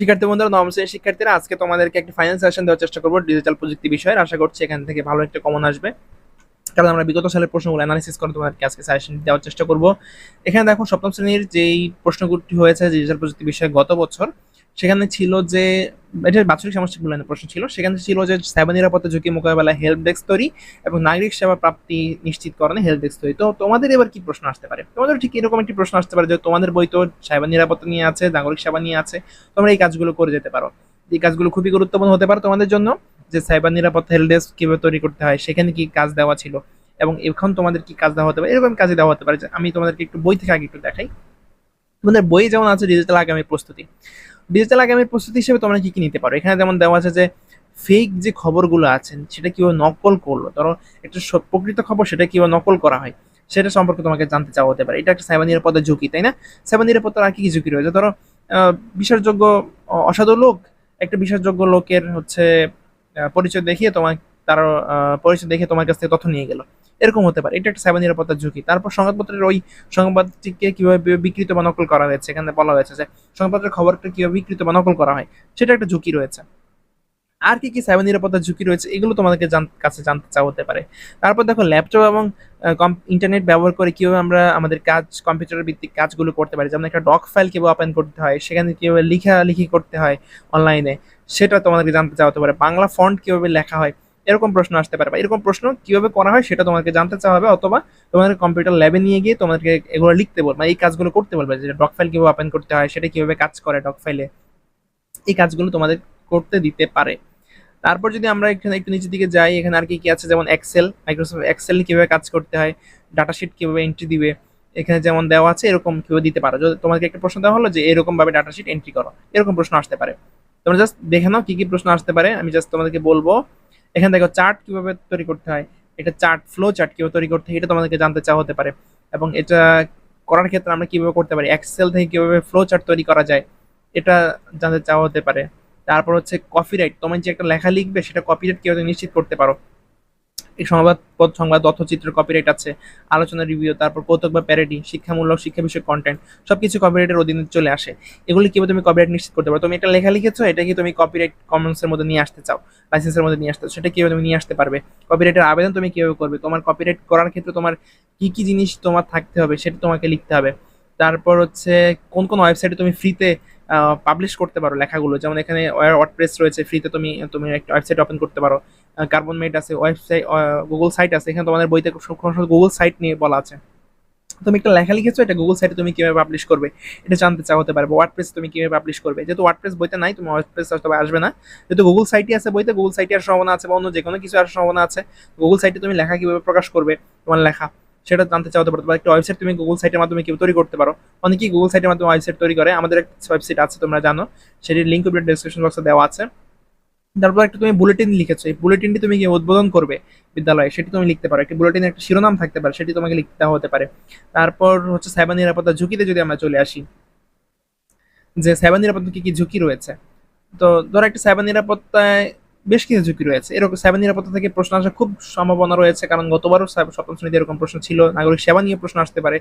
শিক্ষার্থী বন্ধুরা, নবম শ্রেণির শিক্ষার্থীরা, আজকে তোমাদেরকে একটি ফাইনাল সেশন দেওয়ার চেষ্টা করব ডিজিটাল প্রযুক্তি বিষয়ের। আশা করছি এখান থেকে ভালো একটা কমন আসবে। কারণ আমরা বিগত সালের প্রশ্নগুলো অ্যানালিসিস করে তোমাদেরকে আজকে সাজেশন দেওয়ার চেষ্টা করব। এখানে দেখো, সপ্তম শ্রেণির যেই প্রশ্নগুলি হয়েছে ডিজিটাল প্রযুক্তি বিষয়ে গত বছর, সেখানে ছিল যে এটা বাৎসরিক সামষ্টিক মূল্যায়নের প্রশ্ন ছিল। সেখানে ছিল যে সাইবার নিরাপত্তা ঝুঁকি মোকাবেলায় হেল্প ডেস্ক তৈরি এবং নাগরিক সেবা প্রাপ্তি নিশ্চিত নিশ্চিতকরণে হেল্প ডেস্ক তৈরি। তো তোমাদের এবার কি প্রশ্ন আসতে পারে? তোমাদের ঠিক এরকম একটি প্রশ্ন আসতে পারে যে, তোমাদের বই তো সাইবার নিরাপত্তা নিয়ে আছে, নাগরিক সেবা নিয়ে আছে, তোমরা এই কাজগুলো করে যেতে পারো। এই কাজগুলো খুবই গুরুত্বপূর্ণ হতে পারে তোমাদের জন্য যে সাইবার নিরাপত্তা হেল্প ডেস্ক কীভাবে তৈরি করতে হয়, সেখানে কি কাজ দেওয়া ছিল এবং এখন তোমাদের কি কাজ দেওয়া হতে পারে? এরকম কাজে দেওয়া হতে পারে। আমি তোমাদেরকে একটু বই থেকে আগে একটু দেখাই। তোমাদের বই যেমন আছে ডিজিটাল আগামী প্রস্তুতি। ডিজিটাল আগামীর প্রস্তুতি হিসেবে তোমরা কি কি নিতে পারো? এখানে যেমন দেওয়া আছে যে ফেক যে খবরগুলো আছেন, সেটা কীভাবে নকল করল? ধরো, একটা প্রকৃত খবর সেটা কীভাবে নকল করা হয়? সেটা সম্পর্কে তোমাকে জানতে চাওয়া হতে পারে। এটা একটা সাইবার নিরাপত্তার ঝুঁকি, তাই না? সাইবার নিরাপত্তার আর কি কি ঝুঁকি রয়েছে? ধরো বিশ্বাসযোগ্য অসাধু লোক, একটা বিশ্বাসযোগ্য লোকের হচ্ছে পরিচয় দেখিয়ে তোমার তার পরিচয় দেখে তোমার কাছ থেকে তথ্য নিয়ে গেল। এরকম হতে পারে। এটা একটা সাইবার নিরাপত্তার ঝুঁকি। তারপর সংবাদপত্রের ওই সংবাদটিকে কীভাবে বিকৃত বা নকল করা হয়েছে, এখানে বলা হয়েছে যে সংবাদপত্রের খবরটা কীভাবে বিকৃত বা নকল করা হয়, সেটা একটা ঝুঁকি রয়েছে। আর কি কি সাইবার নিরাপত্তার ঝুঁকি রয়েছে, এগুলো তোমাদেরকে কাছে জানতে চাওয়া হতে পারে। তারপর দেখো ল্যাপটপ এবং ইন্টারনেট ব্যবহার করে কীভাবে আমরা আমাদের কাজ কম্পিউটার ভিত্তিক কাজগুলো করতে পারি। যেমন একটা ডক ফাইল কীভাবে ওপেন করতে হয়, সেখানে কীভাবে লিখা লিখি করতে হয় অনলাইনে সেটা তোমাদেরকে জানতে চাওয়া হতে পারে। বাংলা ফন্ট কীভাবে লেখা হয় এরকম প্রশ্ন আসতে পারে বা এরকম প্রশ্ন কীভাবে করা হয় সেটা তোমাকে জানতে চাওয়া হবে অথবা তোমাদের কম্পিউটার ল্যাবে নিয়ে গিয়ে তোমাদেরকে এগুলো লিখতে বলবে এই কাজগুলো করতে বলবে যে ডক ফাইল কীভাবে ওপেন করতে হয়, সেটা কীভাবে কাজ করে ডক ফাইলে এই কাজগুলো তোমাদের করতে দিতে পারে। তারপর যদি আমরা এখানে একটু নিচের দিকে যাই, এখানে আর কি কি আছে? যেমন এক্সেল মাইক্রোসফট এক্সেল কীভাবে কাজ করতে হয় ডাটা শিট কীভাবে এন্ট্রি দিবে, এখানে যেমন দেওয়া আছে এরকম কীভাবে দিতে পারো। যদি তোমাকে একটা প্রশ্ন দেওয়া হলো যে এরকম ভাবে ডাটা শিট এন্ট্রি করো, এরকম প্রশ্ন আসতে পারে। তোমরা জাস্ট দেখে নাও কি কি প্রশ্ন আসতে পারে। আমি জাস্ট তোমাদেরকে বলব এখানে দেখো চার্ট কীভাবে তৈরি করতে হয়, এটা চার্ট ফ্লো চার্ট কীভাবে তৈরি করতে হয়, এটা তোমাদেরকে জানতে চাওয়া হতে পারে। এবং এটা করার ক্ষেত্রে আমরা কীভাবে করতে পারি এক্সেল থেকে কীভাবে ফ্লো চার্ট তৈরি করা যায়, এটা জানতে চাওয়া হতে পারে। তারপর হচ্ছে কপিরাইট তোমার যে একটা লেখা লিখবে, সেটা কপিরাইট কীভাবে নিশ্চিত করতে পারো এই সংবাদ সংবাদ তথ্যচিত্র কপিরাইট আছে, আলোচনা রিভিউ তারপর কৌতুক বা প্যারেডি শিক্ষামূলক শিক্ষা বিষয়ক কন্টেন্ট সব কিছু কপিরাইটের অধীনে চলে আসে। এগুলি কীভাবে তুমি কপিরাইট নিশ্চিত করতে পারো? তুমি একটা লেখা লিখেছো, এটা কি তুমি কপিরাইট কমন্সের মধ্যে নিয়ে আসতে চাও? লাইসেন্সের মধ্যে নিয়ে আসতে চাও, সেটা কীভাবে তুমি নিয়ে আসতে পারবে? কপিরাইটের আবেদন তুমি কীভাবে করবে? তোমার কপিরাইট করার ক্ষেত্রে তোমার কী কী জিনিস তোমার থাকতে হবে সেটা তোমাকে লিখতে হবে। তারপর হচ্ছে কোন কোন ওয়েবসাইটে তুমি ফ্রিতে পাবলিশ করতে পারো লেখাগুলো? যেমন এখানে ওয়ার্ডপ্রেস রয়েছে ফ্রিতে তুমি তুমি একটা ওয়েবসাইট ওপেন করতে পারো। কার্বন মেড আছে ওয়েবসাইট গুগল সাইট আছে, এখানে তোমাদের বইতে গুগল সাইট নিয়ে বলা আছে। তুমি একটা লেখা লিখেছো এটা গুগল সাইটে তুমি কীভাবে পাবলিশ করবে, এটা জানতে চাও হতে পারে ওয়ার্ডপ্রেস তুমি কীভাবে পাবলিশ করবে। যেহেতু ওয়ার্ডপ্রেস বইতে নাই, তুমি ওয়ার্ডপ্রেস হয়তো আসবে না। যেহেতু গুগল সাইটই আছে বইতে গুগল সাইটে আর সম্ভাবনা আছে, বা অন্য যে কোনো কিছু আর সম্ভাবনা আছে গুগল সাইটে তুমি লেখা কীভাবে প্রকাশ করবে, তোমার লেখা, সেটা জানতে চাও হতে পারে, বা একটা ওয়েবসাইট তুমি গুগল সাইটের মাধ্যমে কীভাবে তৈরি করতে পারো। অনেকেই গুগল সাইটের মাধ্যমে ওয়েবসাইট তৈরি করে, আমাদের একটা ওয়েবসাইট আছে, তোমরা জানো, সেটির লিঙ্ক ডেসক্রিপশন বক্সে দেওয়া আছে। তারপর একটা তুমি বুলেটিন লিখেছো, এই বুলেটিনটি তুমি কি উদ্বোধন করবে বিদ্যালয়ে, সেটি তুমি লিখতে পারো। একটি বুলেটিনের একটা শিরোনাম থাকতে পারে, সেটি তোমাকে লিখতে হতে পারে। তারপর হচ্ছে সাইবার নিরাপত্তা ঝুঁকিতে যদি আমরা চলে আসি, যে সাইবার নিরাপত্তা কি কি ঝুঁকি রয়েছে? তো ধরো একটা সাইবার নিরাপত্তায় বেশ কিছু ঝুঁকি রয়েছে। এরকম সাইবার নিরাপত্তা থেকে প্রশ্ন আসার খুব সম্ভাবনা রয়েছে, কারণ গতবারও সপ্তম শ্রেণীতে এরকম প্রশ্ন ছিল, নাগরিক সেবা নিয়ে প্রশ্ন আসতে পারে।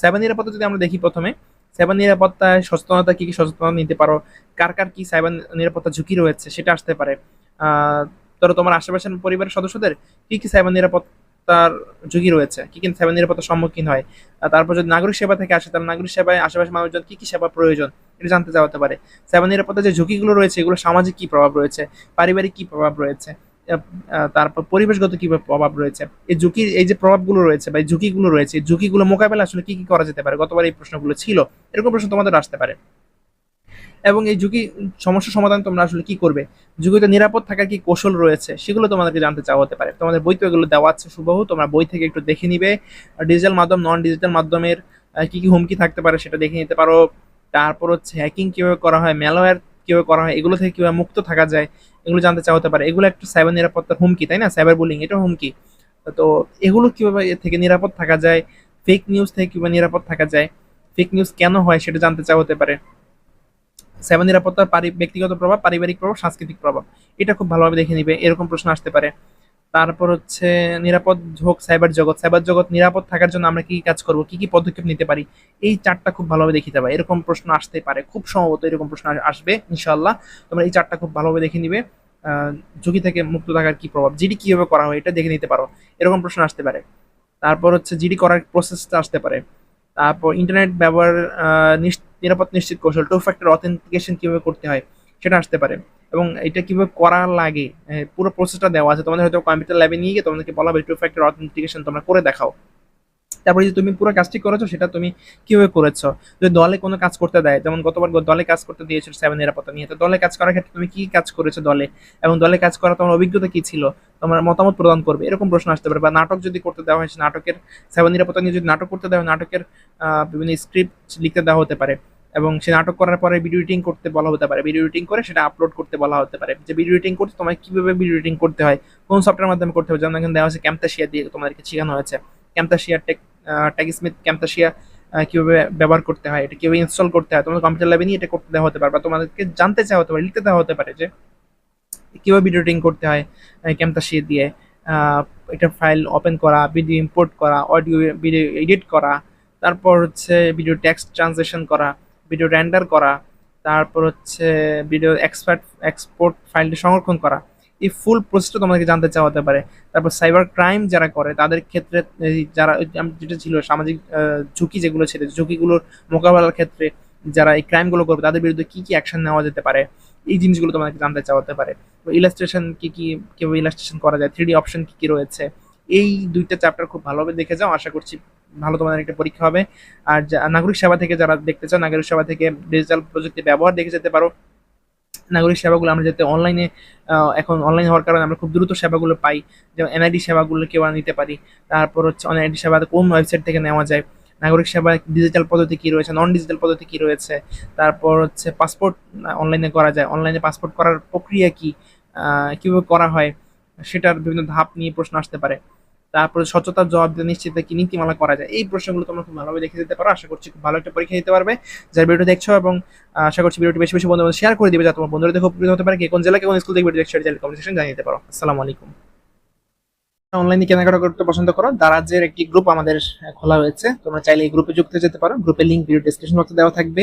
সাইবার নিরাপত্তা যদি আমরা দেখি প্রথমে সাইবার নিরাপত্তায় সচেতনতা, কী কী সচেতনতা নিতে পারো? কার কার কি সাইবার নিরাপত্তা ঝুঁকি রয়েছে? সেটা আসতে পারে। ধরো তোমার আশেপাশের পরিবারের সদস্যদের কী কী সাইবার নিরাপত্তার ঝুঁকি রয়েছে? কি কি সাইবার নিরাপত্তার সম্মুখীন হয়? তারপর যদি নাগরিক সেবা থেকে আসে, তাহলে নাগরিক সেবায় আশেপাশের মানুষজন কী কী সেবা প্রয়োজন? এটা জানতে চাওয়া হতে পারে। সাইবার নিরাপত্তার যে ঝুঁকিগুলো রয়েছে, এগুলো সামাজিক কী প্রভাব রয়েছে? পারিবারিক কী প্রভাব রয়েছে? তারপর পরিবেশগত কি প্রভাব রয়েছে? এই ঝুঁকি, এই যে প্রভাবগুলো রয়েছে বা এই ঝুঁকিগুলো রয়েছে, এই ঝুঁকিগুলো মোকাবেলা আসলে কি কি করা যেতে পারে? গতবার এই প্রশ্নগুলো ছিল। এরকম প্রশ্ন তোমাদের আসতে পারে। এবং এই ঝুঁকি, সমস্যা সমাধান তোমরা আসলে কি করবে? ঝুঁকিতে নিরাপদ থাকার কি কৌশল রয়েছে? সেগুলো তোমাদেরকে জানতে চাওয়া হতে পারে। তোমাদের বইতে এগুলো দেওয়া আছে সুবাহু তোমরা বই থেকে একটু দেখে নিবে। ডিজিটাল মাধ্যম নন ডিজিটাল মাধ্যমের কি কি হুমকি থাকতে পারে সেটা দেখে নিতে পারো। তারপর হচ্ছে হ্যাকিং কীভাবে করা হয়? ম্যালওয়্যার কীভাবে করা হয়, এগুলো থেকে কীভাবে মুক্ত থাকা যায়, এগুলো জানতে চাওয়া হতে পারে। এগুলো একটা সাইবার নিরাপত্তার হুমকি, তাই না? সাইবার বুলিং এটা হুমকি। তো এগুলো কীভাবে থেকে নিরাপদ থাকা যায় ফেক নিউজ থেকে কীভাবে নিরাপদ থাকা যায় ফেক নিউজ কেন হয় সেটা জানতে চাওয়া হতে পারে। সাইবার নিরাপত্তার ব্যক্তিগত প্রভাব, পারিবারিক প্রভাব, সাংস্কৃতিক প্রভাব, এটা খুব ভালোভাবে দেখে নিবে, এরকম প্রশ্ন আসতে পারে। তারপর হচ্ছে নিরাপদ হোক সাইবার জগৎ সাইবার জগৎ নিরাপদ থাকার জন্য আমরা কি কাজ করব, কি কি পদক্ষেপ নিতে পারি, এই চারটা খুব ভালোভাবে দেখিতে পারে এরকম প্রশ্ন আসতে পারে, খুব সম্ভবত এরকম প্রশ্ন আসবে ইনশাল্লাহ তোমরা এই চারটা খুব ভালোভাবে দেখে নিবে। ঝুঁকি থেকে মুক্ত থাকার কি প্রভাব? জিডি কীভাবে করা হয় এটা দেখে নিতে পারো। এরকম প্রশ্ন আসতে পারে। তারপর হচ্ছে জিডি করার প্রসেসটা আসতে পারে। তারপর ইন্টারনেট ব্যবহার নিরাপদ নিশ্চিত কৌশল টু ফ্যাক্টর অথেন্টিকেশন কীভাবে করতে হয়, সেটা আসতে পারে। এবং এটা কীভাবে করা লাগে পুরো প্রসেসটা দেওয়া আছে। তোমাদের হয়তো কম্পিউটার ল্যাবে নিয়ে গিয়ে তোমাদেরকে বলা হবে টু ফ্যাক্টর অথেন্টিকেশন তোমরা করে দেখাও। তারপরে যে তুমি পুরো কাজটি করেছ, সেটা তুমি কীভাবে করেছ? যদি দলে কোনো কাজ করতে দেয়, যেমন গতবার দলে কাজ করতে দিয়েছিল সেভেন নিরাপত্তা নিয়ে, তো দলে কাজ করার ক্ষেত্রে তুমি কি কাজ করেছ দলে? এবং দলে কাজ করা তোমার অভিজ্ঞতা কি ছিল? তোমার মতামত প্রদান করবে, এরকম প্রশ্ন আসতে পারে। বা নাটক যদি করতে দেওয়া হয়েছে নাটকের সেভেন নিরাপত্তা নিয়ে যদি নাটক করতে দেওয়া হয়, নাটকের বিভিন্ন স্ক্রিপ্ট লিখতে দেওয়া হতে পারে। এবং সে নাটক করার পরে ভিডিও এডিটিং করতে বলা হতে পারে। ভিডিও এডিটিং করে সেটা আপলোড করতে বলা হতে পারে। যে ভিডিও এডিটিং করতে তোমায় কীভাবে ভিডিও এডিটিং করতে হয়, কোন সফটওয়্যার মাধ্যমে করতে হবে? যেমন এখানে দেওয়া হয়েছে ক্যাম্পতাশিয়া দিয়ে তোমাদেরকে শেখানো হয়েছে। ক্যাম্পতাশিয়া টেক ট্যাগ স্মিথ কীভাবে ব্যবহার করতে হয়, এটা কীভাবে ইনস্টল করতে হয়, তোমাদের কম্পিউটার ল্যাবে নিয়ে এটা করতে দেওয়া হতে পারে বা তোমাদেরকে জানতে চাওয়া হতে পারে, লিখতে দেওয়া হতে পারে যে কীভাবে ভিডিও এডিটিং করতে হয় ক্যাম্পতাশিয়া দিয়ে। এটা ফাইল ওপেন করা ভিডিও ইম্পোর্ট করা অডিও ভিডিও এডিট করা, তারপর হচ্ছে ভিডিও টেক্সট ট্রান্সলেশন করা ভিডিও রেন্ডার করা, তারপর হচ্ছে ভিডিও এক্সপার্ট এক্সপোর্ট ফাইলটি সংরক্ষণ করা, এই ফুল প্রসেসটা তোমাদেরকে জানতে চাওয়া হতে পারে। তারপর সাইবার ক্রাইম যারা করে, তাদের ক্ষেত্রে যারা যেটা ছিল সামাজিক ঝুঁকি যেগুলো ছিল ঝুঁকিগুলোর মোকাবেলার ক্ষেত্রে যারা এই ক্রাইমগুলো করবে, তাদের বিরুদ্ধে কী কী অ্যাকশন নেওয়া যেতে পারে, এই জিনিসগুলো তোমাদেরকে জানতে চাওয়া হতে পারে। ইলাস্ট্রেশন কী কী কীভাবে ইলাস্ট্রেশন করা যায় থ্রি অপশন কী কী রয়েছে এই দুইটা চ্যাপ্টার খুব ভালোভাবে দেখে যাও। আশা করছি ভালো তোমাদের একটা পরীক্ষা হবে। আর নাগরিক সেবা থেকে যারা দেখতে চাও, নাগরিক সেবা থেকে ডিজিটাল প্রযুক্তি ব্যবহার দেখে যেতে পারো। নাগরিক সেবাগুলো আমরা যাতে অনলাইনে এখন অনলাইন হওয়ার কারণে আমরা খুব দ্রুত সেবাগুলো পাই। যেমন এনআইডি সেবাগুলো কেউ নিতে পারি। তারপর হচ্ছে এনআইডি সেবা কোন ওয়েবসাইট থেকে নেওয়া যায়? নাগরিক সেবা ডিজিটাল পদ্ধতি কী রয়েছে? নন ডিজিটাল পদ্ধতি কী রয়েছে? তারপর হচ্ছে পাসপোর্ট অনলাইনে করা যায়। অনলাইনে পাসপোর্ট করার প্রক্রিয়া কী? কীভাবে করা হয়? সেটার বিভিন্ন ধাপ নিয়ে প্রশ্ন আসতে পারে। তারপরে জবাব দিতে নিশ্চিত কি নীতিমালা করা যায়। এই প্রশ্নগুলো তোমরা খুব ভালোভাবে দেখে দিতে পারো। আশা করছি খুব ভালো একটা পরীক্ষা দিতে পারবে। যার ভিডিও দেখছ এবং আশা করছি ভিডিওটি বেশি বেশি বন্ধু শেয়ার করে দিবে, যাতে তোমার বন্ধুরা দেখে উপকৃত হতে পারে। কে কোন জেলা কোন স্কুল থেকে ভিডিও দেখছ সেটা কমেন্ট জানিয়ে দিতে পারো। আসসালামু আলাইকুম। অনলাইনে কেনাকাটা করতে পছন্দ করো। দারাজের একটি গ্রুপ আমাদের খোলা হয়েছে তোমরা চাইলে এই গ্রুপে যুক্ত যেতে পারো। গ্রুপের লিঙ্ক ভিডিও ডিসক্রিপশন বক্সে দেওয়া থাকবে।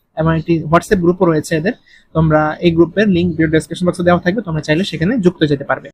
এবং একটি হোয়াটসঅ্যাপ গ্রুপও রয়েছে এদের। তোমরা এই গ্রুপের লিঙ্ক ভিডিও ডেসক্রিপশন বক্সে দেওয়া থাকবে, তোমরা চাইলে সেখানে যুক্ত যেতে পারবে।